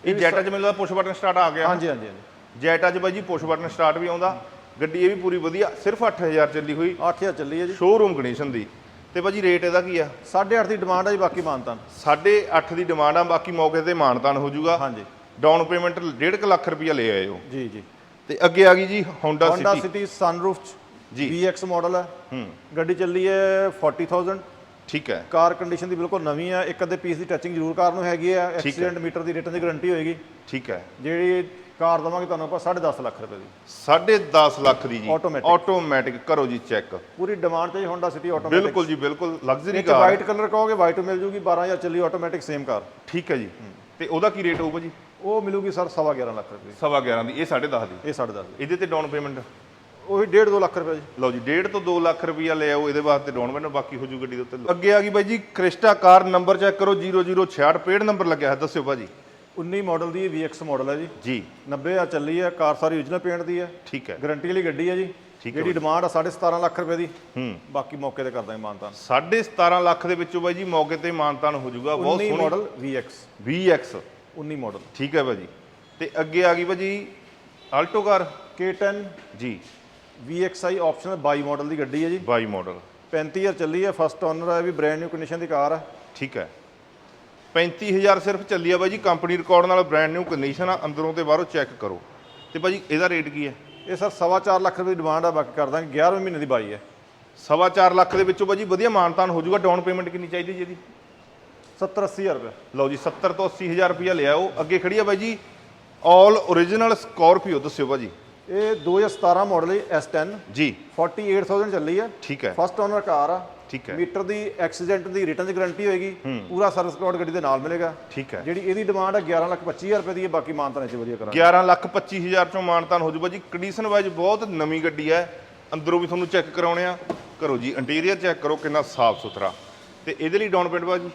Speaker 2: ਇਹ ਜੈਟਾ 'ਚ ਮੈਨੂੰ ਲੱਗਦਾ ਪੁਸ਼ ਬਟਨ ਸਟਾਰਟ ਆ ਗਿਆ।
Speaker 1: ਹਾਂਜੀ ਹਾਂਜੀ ਹਾਂਜੀ।
Speaker 2: ਜੈਟਾ 'ਚ ਬਾਈ ਜੀ ਪੁਸ਼ ਬਟਨ ਸਟਾਰਟ ਵੀ ਆਉਂਦਾ। ਗੱਡੀ ਇਹ ਵੀ ਪੂਰੀ ਵਧੀਆ ਸਿਰਫ 8000 ਚੱਲੀ ਹੋਈ।
Speaker 1: 8000 ਚੱਲੀ ਹੈ ਜੀ।
Speaker 2: ਸ਼ੋਰੂਮ ਕੰਡੀਸ਼ਨ ਦੀ। ਤੇ ਭਾਜੀ ਰੇਟ ਇਹਦਾ ਕੀ ਆ?
Speaker 1: 8.5 ਦੀ ਡਿਮਾਂਡ ਹੈ ਜੀ ਬਾਕੀ ਮਾਨਤਾਨ।
Speaker 2: 8.5 ਦੀ ਡਿਮਾਂਡ ਆ ਬਾਕੀ ਮੌਕੇ ਤੇ ਮਾਨਤਾਨ ਹੋ ਜਾਊਗਾ।
Speaker 1: ਹਾਂਜੀ।
Speaker 2: ਡਾਊਨ ਪੇਮੈਂਟ 1.5 ਲੱਖ ਰੁਪਇਆ ਲੈ ਆਇਓ।
Speaker 1: ਜੀ ਜੀ।
Speaker 2: ਤੇ ਅੱਗੇ ਆ ਗਈ ਜੀ Honda
Speaker 1: Honda
Speaker 2: City
Speaker 1: City sunroof ਚ
Speaker 2: ਜੀ।
Speaker 1: VX ਮਾਡਲ ਹੈ
Speaker 2: ਹੂੰ।
Speaker 1: ਗੱਡੀ ਚੱਲੀ ਹੈ 40000
Speaker 2: ਠੀਕ ਹੈ।
Speaker 1: ਕਾਰ ਕੰਡੀਸ਼ਨ ਦੀ ਬਿਲਕੁਲ ਨਵੀਂ ਹੈ ਇੱਕ ਅੱਧੇ ਪੀਸ ਦੀ ਟੱਚਿੰਗ ਜ਼ਰੂਰ ਕਾਰ ਨੂੰ ਹੈਗੀ ਹੈ। ਐਕਸੀਡੈਂਟ ਮੀਟਰ ਦੀ ਰਿਟਰਨ ਦੀ ਗਾਰੰਟੀ ਹੋਏਗੀ।
Speaker 2: ਠੀਕ ਹੈ।
Speaker 1: ਜਿਹੜੀ ਕਾਰ ਦਵਾਂਗੇ ਤੁਹਾਨੂੰ ਆਪਾਂ 10.5 ਲੱਖ ਰੁਪਏ ਦੀ।
Speaker 2: 10.5 ਲੱਖ ਦੀ ਜੀ। ਆਟੋਮੈਟਿਕ ਕਰੋ ਜੀ ਚੈੱਕ
Speaker 1: ਪੂਰੀ ਡਿਮਾਂਡ ਤੇ Honda City ਆਟੋਮੈਟਿਕ
Speaker 2: ਬਿਲਕੁਲ ਜੀ ਬਿਲਕੁਲ ਲਗਜ਼ਰੀ ਕਾਰ।
Speaker 1: ਵਾਈਟ ਕਲਰ ਕਹੋਗੇ ਵਾਈਟ ਮਿਲ ਜੂਗੀ 12000 ਚੱਲੀ ਆਟੋਮੈਟਿਕ ਸੇਮ ਕਾਰ।
Speaker 2: ਠੀਕ ਹੈ ਜੀ। ਤੇ ਉਹਦਾ ਕੀ ਰੇਟ ਹੋਊਗਾ ਜੀ?
Speaker 1: ਉਹ ਮਿਲੂਗੀ ਸਰ 11.5 ਲੱਖ ਰੁਪਏ। ਦੀ।
Speaker 2: ਸਵਾ 11 ਦੀ ਇਹ 10.5 ਦੀ।
Speaker 1: ਇਹ 10.5
Speaker 2: ਇਹਦੇ ਤੇ ਡਾਊਨ ਪੇਮੈਂਟ
Speaker 1: ਉਹੀ 1.5 2 ਲੱਖ ਰੁਪਏ ਜੀ।
Speaker 2: ਲਓ ਜੀ 1.5 ਤੋਂ 2 ਲੱਖ ਰੁਪਈਆ ਲੈ ਆਓ ਇਹਦੇ ਵਾਸਤੇ ਡਾਊਨ ਪੇਮੈਂਟ ਬਾਕੀ ਹੋ ਜੂ ਗੱਡੀ ਦੇ ਉੱਤੇ ਅੱਗੇ ਆ ਗਈ ਬਾਈ ਜੀ ਕ੍ਰਿਸਟਾ ਕਾਰ ਨੰਬਰ ਚੈੱਕ ਕਰੋ 0066 ਪੇਡ ਨੰਬਰ ਲੱਗਿਆ ਹੈ ਦੱਸਿਓ ਭਾਜੀ।
Speaker 1: 19 ਮਾਡਲ ਦੀ VX ਮਾਡਲ ਹੈ ਜੀ।
Speaker 2: ਜੀ।
Speaker 1: 90 ਆ ਚੱਲੀ ਹੈ ਕਾਰ ਸਾਰੀ origignal ਪੇਂਟ ਦੀ ਹੈ।
Speaker 2: ਠੀਕ ਹੈ।
Speaker 1: ਗਾਰੰਟੀ ਵਾਲੀ ਗੱਡੀ ਹੈ ਜੀ।
Speaker 2: ਠੀਕ ਹੈ
Speaker 1: ਜਿਹੜੀ ਡਿਮਾਂਡ ਆ 17.5 ਲੱਖ ਰੁਪਏ ਦੀ।
Speaker 2: ਹੂੰ।
Speaker 1: ਬਾਕੀ ਮੌਕੇ ਤੇ ਕਰਦਾਂਗੇ ਮਾਨਤਾਨ।
Speaker 2: 17.5 ਲੱਖ ਦੇ ਵਿੱਚੋਂ ਬਾਈ ਜੀ ਮੌਕੇ ਤੇ ਮਾਨਤਾਨ ਹੋ ਜਾਊਗਾ ਬਹੁਤ
Speaker 1: 19
Speaker 2: ਸੋਹਣੀ
Speaker 1: ਮਾਡਲ VX
Speaker 2: 20X
Speaker 1: 19 ਮਾਡਲ
Speaker 2: ਠੀਕ ਹੈ ਭਾਜੀ। ਤੇ ਅੱਗੇ ਆ ਗਈ ਭਾਜੀ ਆਲਟੋ ਕਾਰ।
Speaker 1: K10
Speaker 2: ਜੀ।
Speaker 1: VXI ਆਪਸ਼ਨਲ 22 ਮਾਡਲ ਦੀ ਗੱਡੀ ਹੈ ਜੀ।
Speaker 2: 22 ਮਾਡਲ
Speaker 1: 35000 ਚੱਲੀ ਹੈ ਫਸਟ ਓਨਰ ਹੈ ਵੀ ਬ੍ਰੈਂਡ ਨਿਊ ਕੰਡੀਸ਼ਨ ਦੀ ਕਾਰ ਹੈ।
Speaker 2: ਠੀਕ ਹੈ। 35000 ਸਿਰਫ ਚੱਲੀ ਆ ਬਾਈ ਜੀ ਕੰਪਨੀ ਰਿਕਾਰਡ ਨਾਲ ਬ੍ਰਾਂਡ ਨਿਊ ਕੰਡੀਸ਼ਨ ਆ ਅੰਦਰੋਂ ਤੇ ਬਾਹਰੋਂ ਚੈੱਕ ਕਰੋ। ਤੇ ਭਾਜੀ ਇਹਦਾ ਰੇਟ ਕੀ ਹੈ?
Speaker 1: ਇਹ ਸਰ ਸਵਾ ਚਾਰ ਲੱਖ ਰੁਪਏ ਦੀ ਡਿਮਾਂਡ ਆ ਬਾਕੀ ਕਰ ਦਾਂਗੇ। 11ਵੇਂ ਮਹੀਨੇ ਦੀ ਬਾਈ ਹੈ।
Speaker 2: ਸਵਾ ਚਾਰ ਲੱਖ ਦੇ ਵਿੱਚੋਂ ਭਾਜੀ ਵਧੀਆ ਮਾਨਤਾਨ ਹੋ ਜਾਊਗਾ ਡਾਊਨ ਪੇਮੈਂਟ ਕਿੰਨੀ ਚਾਹੀਦੀ ਜੀ ਇਹਦੀ?
Speaker 1: 70 80000 ਰੁਪਏ।
Speaker 2: ਲਓ ਜੀ 70 ਤੋਂ 80000 ਰੁਪਇਆ ਲਿਆਓ। ਅੱਗੇ ਖੜੀ ਆ ਬਾਈ ਜੀ ਆਲ ਓਰੀਜਨਲ ਸਕਾਰਪੀਓ ਦੱਸਿਓ ਭਾਜੀ
Speaker 1: ਇਹ 2017 ਮਾਡਲ ਹੈ S10
Speaker 2: ਜੀ।
Speaker 1: 48000 ਚੱਲੀ ਹੈ।
Speaker 2: ਠੀਕ ਹੈ।
Speaker 1: ਫਸਟ ਓਨਰ ਕਾਰ ਆ।
Speaker 2: ਠੀਕ ਹੈ।
Speaker 1: ਮੀਟਰ ਦੀ ਐਕਸੀਡੈਂਟ ਦੀ ਰਿਟਰਨ ਦੀ ਗਾਰੰਟੀ ਹੋਏਗੀ। ਪੂਰਾ ਸਰਵਿਸ ਕੋਡ ਗੱਡੀ ਦੇ ਨਾਲ ਮਿਲੇਗਾ।
Speaker 2: ਠੀਕ ਹੈ।
Speaker 1: ਜਿਹੜੀ ਇਹਦੀ ਡਿਮਾਂਡ ਹੈ 11 ਲੱਖ 25000 ਰੁਪਏ ਦੀ ਹੈ ਬਾਕੀ ਮਾਨਤਾਨੇ ਚ ਵਧੀਆ ਕਰਾਂਗੇ।
Speaker 2: 11 ਲੱਖ 25000 ਚੋਂ ਮਾਨਤਾਨ ਹੋ ਜਾਊਗਾ ਜੀ ਕੰਡੀਸ਼ਨ ਵਾਈਜ਼ ਬਹੁਤ ਨਵੀਂ ਗੱਡੀ ਹੈ। ਅੰਦਰੋਂ ਵੀ ਤੁਹਾਨੂੰ ਚੈੱਕ ਕਰਾਉਣੇ ਆ। ਕਰੋ ਜੀ ਇੰਟੀਰੀਅਰ ਚੈੱਕ ਕਰੋ ਕਿੰਨਾ ਸਾਫ਼ ਸੁਥਰਾ। ਤੇ ਇਹਦੇ ਲਈ ਡਾਊਨ ਪੇਮੈਂਟ ਭਾਜੀ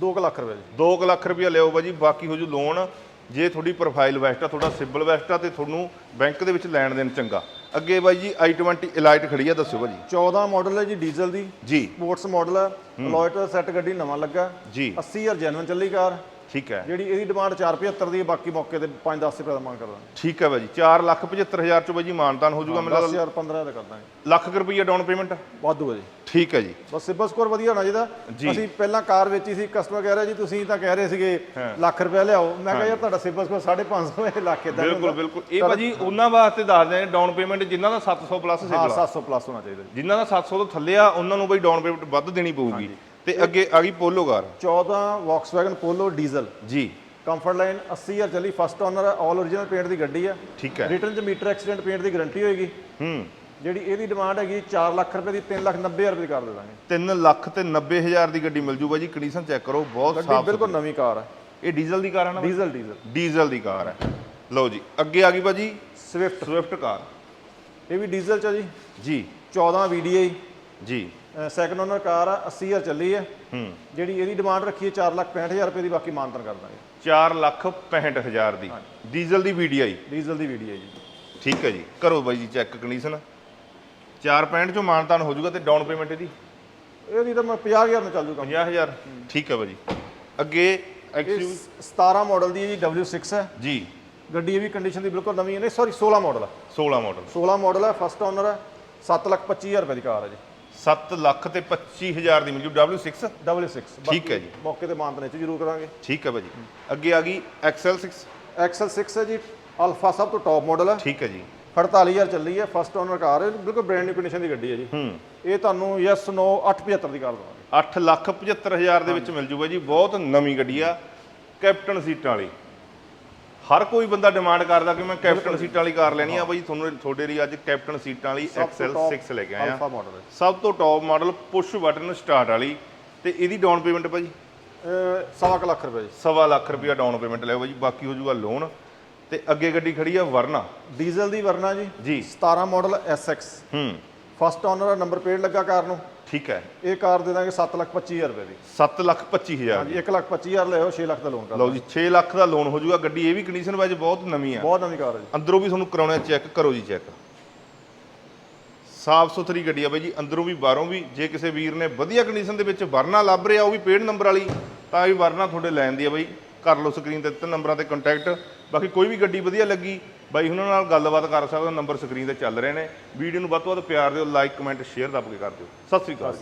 Speaker 1: 2 ਲੱਖ ਰੁਪਏ ਜੀ
Speaker 2: 2 ਲੱਖ ਰੁਪਇਆ ਲਿਓ ਭਾਜੀ ਬਾਕੀ ਹੋ ਜੂ ਲੋਨ ਜੇ ਤੁਹਾਡੀ ਪ੍ਰੋਫਾਈਲ ਵੈਸਟ ਆ ਤੁਹਾਡਾ ਸਿਬਲ ਵੈਸਟ ਆ ਤੇ ਤੁਹਾਨੂੰ ਬੈਂਕ ਦੇ ਵਿੱਚ ਲੈਣ ਦੇਣ ਚੰਗਾ। ਅੱਗੇ ਬਾਈ ਜੀ i20 ਇਲਾਈਟ ਖੜੀ ਆ ਦੱਸਿਓ ਭਾਜੀ
Speaker 1: 14 ਮਾਡਲ ਹੈ ਜੀ ਡੀਜ਼ਲ ਦੀ।
Speaker 2: ਜੀ।
Speaker 1: ਸਪੋਰਟਸ ਮਾਡਲ ਹੈ। ਲੋਇਟਰ ਸੈੱਟ ਗੱਡੀ ਨਵਾਂ ਲੱਗਾ।
Speaker 2: ਜੀ।
Speaker 1: 80000 ਜੈਨੂਨ ਚੱਲੀ ਕਾਰ।
Speaker 2: ਠੀਕ ਹੈ।
Speaker 1: ਜਿਹੜੀ ਇਹਦੀ ਡਿਮਾਂਡ 475 ਦੀ ਹੈ ਬਾਕੀ ਮੌਕੇ ਤੇ 5-10 ਰੁਪਏ ਦਾ ਮੰਗ ਕਰਦਾ।
Speaker 2: ਠੀਕ ਹੈ ਭਾਜੀ 4 ਲੱਖ 75000 ਚੋਂ ਬਾਈ ਜੀ ਮਾਨਤਾਨ ਹੋ ਜਾਊਗਾ ਮੈਨੂੰ ਲੱਗਦਾ
Speaker 1: 10000 15 ਦਾ ਕਰ ਦਾਂਗੇ।
Speaker 2: ਲੱਖ ਰੁਪਈਆ ਡਾਊਨ ਪੇਮੈਂਟ
Speaker 1: ਵਾਧੂ ਹੈ ਜੀ।
Speaker 2: ਠੀਕ ਹੈ ਜੀ।
Speaker 1: ਬਸ ਸਿਬਲ ਸਕੋਰ ਵਧੀਆ ਹੋਣਾ ਚਾਹੀਦਾ।
Speaker 2: ਜੀ।
Speaker 1: ਅਸੀਂ ਪਹਿਲਾਂ ਕਾਰ ਵੇਚੀ ਸੀ ਕਸਟਮਰ ਕਹਿ ਰਿਹਾ ਜੀ ਤੁਸੀਂ ਤਾਂ ਕਹਿ ਰਹੇ ਸੀਗੇ ਲੱਖ ਰੁਪਏ ਲਿਆਓ। ਮੈਂ ਕਿਹਾ ਯਾਰ ਤੁਹਾਡਾ ਸਿਬਲ ਸਕੋਰ 550 ਹੈ ਲੱਖ ਇਦਾਂ
Speaker 2: ਬਿਲਕੁਲ ਬਿਲਕੁਲ। ਇਹ ਭਾਜੀ ਉਹਨਾਂ ਵਾਸਤੇ ਦੱਸਦੇ ਨੇ ਡਾਊਨ ਪੇਮੈਂਟ ਜਿਨ੍ਹਾਂ ਦਾ 700 ਪਲੱਸ
Speaker 1: ਹਾਂ
Speaker 2: ਸਿਬਲ
Speaker 1: 700 ਪਲੱਸ ਹੋਣਾ ਚਾਹੀਦਾ
Speaker 2: ਜਿਨ੍ਹਾਂ ਦਾ 700 ਤੋਂ ਥੱਲੇ ਆ ਉਹਨਾਂ ਨੂੰ ਬਈ ਡਾਊਨ ਪੇਮੈਂਟ ਵੱਧ ਦੇਣੀ ਪਊਗੀ। ਤੇ ਅੱਗੇ ਆ ਗਈ Polo car.
Speaker 1: 14 Volkswagen Polo diesel
Speaker 2: ਜੀ।
Speaker 1: ਕੰਫਰਟ ਲਾਈਨ 80000 ਚੱਲੀ first owner all origignal paint ਦੀ ਗੱਡੀ ਹੈ
Speaker 2: ਠੀਕ ਹੈ।
Speaker 1: ਰਿਟਰਨ ਚ ਮੀਟਰ ਐਕਸੀਡੈਂਟ ਪੇਂਟ ਦੀ ਗਾਰੰਟੀ ਹੋਏਗੀ।
Speaker 2: ਹੂੰ।
Speaker 1: ਜਿਹੜੀ ਇਹਦੀ ਡਿਮਾਂਡ ਹੈਗੀ 4 ਲੱਖ ਰੁਪਏ ਦੀ 3 ਲੱਖ 90 ਹਜ਼ਾਰ ਰੁਪਏ ਦੀ ਕਰ ਦੇ ਦਾਂਗੇ।
Speaker 2: 3 ਲੱਖ ਤੇ 90000 ਦੀ ਗੱਡੀ ਮਿਲ ਜੂ ਬਾਜੀ ਕੰਡੀਸ਼ਨ ਚੈੱਕ ਕਰੋ ਬਹੁਤ
Speaker 1: ਗੱਡੀ
Speaker 2: ਸਾਫ਼
Speaker 1: ਬਿਲਕੁਲ ਨਵੀਂ ਕਾਰ ਹੈ
Speaker 2: ਇਹ ਡੀਜ਼ਲ ਦੀ ਕਾਰ ਹੈ ਨਾ?
Speaker 1: ਡੀਜ਼ਲ ਡੀਜ਼ਲ
Speaker 2: ਡੀਜ਼ਲ ਦੀ ਕਾਰ ਹੈ ਲਓ ਜੀ ਅੱਗੇ ਆ ਗਈ ਬਾਜੀ
Speaker 1: ਸਵਿਫਟ
Speaker 2: ਸਵਿਫਟ ਕਾਰ।
Speaker 1: ਇਹ ਵੀ ਡੀਜ਼ਲ ਚ ਆ ਜੀ।
Speaker 2: ਜੀ।
Speaker 1: 14 VDI
Speaker 2: ਜੀ।
Speaker 1: ਸੈਕੰਡ ਓਨਰ ਕਾਰ ਆ 80000 ਚੱਲੀ ਹੈ
Speaker 2: ਹੂੰ।
Speaker 1: ਜਿਹੜੀ ਇਹਦੀ ਡਿਮਾਂਡ ਰੱਖੀ ਹੈ 4 ਲੱਖ 65000 ਰੁਪਏ ਦੀ ਬਾਕੀ ਮਾਨਤਨ ਕਰ ਦਾਂਗੇ।
Speaker 2: 4 ਲੱਖ 65000 ਦੀ। ਡੀਜ਼ਲ ਦੀ VDI
Speaker 1: ਡੀਜ਼ਲ ਦੀ VDI ਜੀ।
Speaker 2: ਠੀਕ ਹੈ ਜੀ। ਕਰੋ ਬਾਈ ਜੀ ਚੈੱਕ ਕੰਡੀਸ਼ਨ 465 ਚੋਂ ਮਾਨਤਾਨ ਹੋ ਜਾਊਗਾ ਤੇ ਡਾਊਨ ਪੇਮੈਂਟ ਇਹਦੀ?
Speaker 1: ਇਹਦੀ ਤਾਂ ਮੈਂ 50000 ਨੂੰ ਚੱਲ ਜੂਗਾ।
Speaker 2: 50000 ਠੀਕ ਹੈ ਬਾਜੀ ਅੱਗੇ ਐਕਸਯੂ
Speaker 1: 17 ਮਾਡਲ ਦੀ ਹੈ ਜੀ W6 ਹੈ।
Speaker 2: ਜੀ।
Speaker 1: ਗੱਡੀ ਇਹ ਵੀ ਕੰਡੀਸ਼ਨ ਦੀ ਬਿਲਕੁਲ ਨਵੀਂ ਹੈ। ਨਹੀਂ ਸੌਰੀ 16 ਮਾਡਲ ਹੈ
Speaker 2: 16 ਮਾਡਲ
Speaker 1: 16 ਮਾਡਲ ਹੈ ਫਸਟ ਓਨਰ ਹੈ 7 ਲੱਖ 25000 ਰੁਪਏ ਦੀ ਕਾਰ ਹੈ ਜੀ।
Speaker 2: 7 ਲੱਖ ਤੇ 25000 ਦੀ ਮਿਲ ਜੂ W6
Speaker 1: W6
Speaker 2: ਠੀਕ ਹੈ ਜੀ।
Speaker 1: ਮੌਕੇ ਤੇ ਮਾਨਤਨ ਚ ਜ਼ਰੂਰ ਕਰਾਂਗੇ।
Speaker 2: ਠੀਕ ਹੈ ਬਾਜੀ ਅੱਗੇ ਆ ਗਈ XL6
Speaker 1: XL6 ਹੈ ਜੀ। ਅਲਫਾ ਸਭ ਤੋਂ ਟੌਪ ਮਾਡਲ ਹੈ।
Speaker 2: ਠੀਕ ਹੈ ਜੀ।
Speaker 1: 48000 ਚੱਲੀ ਹੈ। ਫਸਟ ਓਨਰ ਕਾਰ ਹੈ। ਬਿਲਕੁਲ ਬ੍ਰਾਂਡ ਨਿਊ ਕੰਡੀਸ਼ਨ ਦੀ ਗੱਡੀ ਹੈ ਜੀ।
Speaker 2: ਹੂੰ।
Speaker 1: ਇਹ ਤੁਹਾਨੂੰ ਯੈਸ ਨੋ 875 ਦੀ ਕਾਰ ਦਵਾਂਗੇ।
Speaker 2: 8 ਲੱਖ 75000 ਦੇ ਵਿੱਚ ਮਿਲ ਜੂਗਾ ਜੀ। ਬਹੁਤ ਨਵੀਂ ਗੱਡੀ ਆ। ਕੈਪਟਨ ਸੀਟਾਂ ਵਾਲੀ। ਹਰ ਕੋਈ ਬੰਦਾ ਡਿਮਾਂਡ ਕਰਦਾ ਕਿ ਮੈਂ ਕੈਪਟਨ ਸੀਟਾਂ ਵਾਲੀ ਕਾਰ ਲੈਣੀ ਆ ਬਾਈ ਤੁਹਾਨੂੰ ਤੁਹਾਡੇ ਲਈ ਅੱਜ ਕੈਪਟਨ ਸੀਟਾਂ ਵਾਲੀ XL6 ਲੈ ਕੇ ਆਇਆ
Speaker 1: ਅਲਫਾ ਮਾਡਲ
Speaker 2: ਸਭ ਤੋਂ top model push button start ਵਾਲੀ। ਤੇ ਇਹਦੀ ਡਾਊਨ ਪੇਮੈਂਟ ਭਾਜੀ?
Speaker 1: ਸਵਾ ਕੁ ਲੱਖ ਰੁਪਏ ਜੀ।
Speaker 2: ਸਵਾ ਲੱਖ ਰੁਪਇਆ ਡਾਊਨ ਪੇਮੈਂਟ ਲਿਓ ਭਾਜੀ। ਬਾਕੀ ਹੋ ਜਾਊਗਾ ਲੋਨ ਤੇ ਅੱਗੇ ਗੱਡੀ ਖੜੀ ਆ ਵਰਨਾ।
Speaker 1: ਡੀਜ਼ਲ ਦੀ ਵਰਨਾ ਜੀ।
Speaker 2: ਜੀ।
Speaker 1: 17 ਮਾਡਲ SX
Speaker 2: ਹੂੰ।
Speaker 1: ਫਸਟ ਓਨਰ ਦਾ ਨੰਬਰ ਪਲੇਟ ਲੱਗਾ ਕਾਰ ਨੂੰ।
Speaker 2: ਠੀਕ ਹੈ।
Speaker 1: ਇਹ ਕਾਰ ਦੇ ਦਾਂਗੇ 7 ਲੱਖ 25000 ਰੁਪਏ ਦੀ।
Speaker 2: 7 ਲੱਖ 25000
Speaker 1: ਹਾਂਜੀ 1 ਲੱਖ 25000 ਲਿਓ 6 ਲੱਖ ਦਾ ਲੋਨ ਕਰ
Speaker 2: ਲਓ ਜੀ 6 ਲੱਖ ਦਾ ਲੋਨ ਹੋ ਜਾਊਗਾ। ਗੱਡੀ ਇਹ ਵੀ ਕੰਡੀਸ਼ਨ ਵਾਈਜ਼ ਬਹੁਤ ਨਵੀਂ ਆ।
Speaker 1: ਬਹੁਤ ਨਵੀਂ ਕਾਰ ਹੈ ਜੀ।
Speaker 2: ਅੰਦਰੋਂ ਵੀ ਤੁਹਾਨੂੰ ਕਰਾਉਣਾ ਚੈੱਕ ਕਰੋ ਜੀ ਚੈੱਕ ਸਾਫ਼ ਸੁਥਰੀ ਗੱਡੀ ਆ ਬਾਈ ਜੀ ਅੰਦਰੋਂ ਵੀ ਬਾਹਰੋਂ ਵੀ। ਜੇ ਕਿਸੇ ਵੀਰ ਨੇ ਵਧੀਆ ਕੰਡੀਸ਼ਨ ਦੇ ਵਿੱਚ ਵਰਨਾ ਲੱਭ ਰਿਹਾ ਉਹ ਵੀ ਪੇਡ ਨੰਬਰ ਵਾਲੀ ਤਾਂ ਵੀ ਵਰਨਾ ਤੁਹਾਡੇ ਲੈਣ ਦੀ ਆ ਬਾਈ। ਕਰ ਲਓ ਸਕਰੀਨ ਤੇ ਦਿੱਤੇ ਨੰਬਰਾਂ ਤੇ ਕੰਟੈਕਟ ਬਾਕੀ ਕੋਈ ਵੀ ਗੱਡੀ ਵਧੀਆ ਲੱਗੀ ਬਾਈ ਉਹਨਾਂ ਨਾਲ ਗੱਲਬਾਤ ਕਰ ਸਕਦੇ ਹੋ, ਨੰਬਰ ਸਕਰੀਨ ਤੇ ਚੱਲ ਰਹੇ ਨੇ। ਵੀਡੀਓ ਨੂੰ ਵੱਧ ਤੋਂ ਵੱਧ ਪਿਆਰ ਦਿਓ ਲਾਈਕ ਕਮੈਂਟ ਸ਼ੇਅਰ ਦੱਬ ਕੇ ਕਰ ਦਿਓ। ਸਤਿ ਸ੍ਰੀ ਅਕਾਲ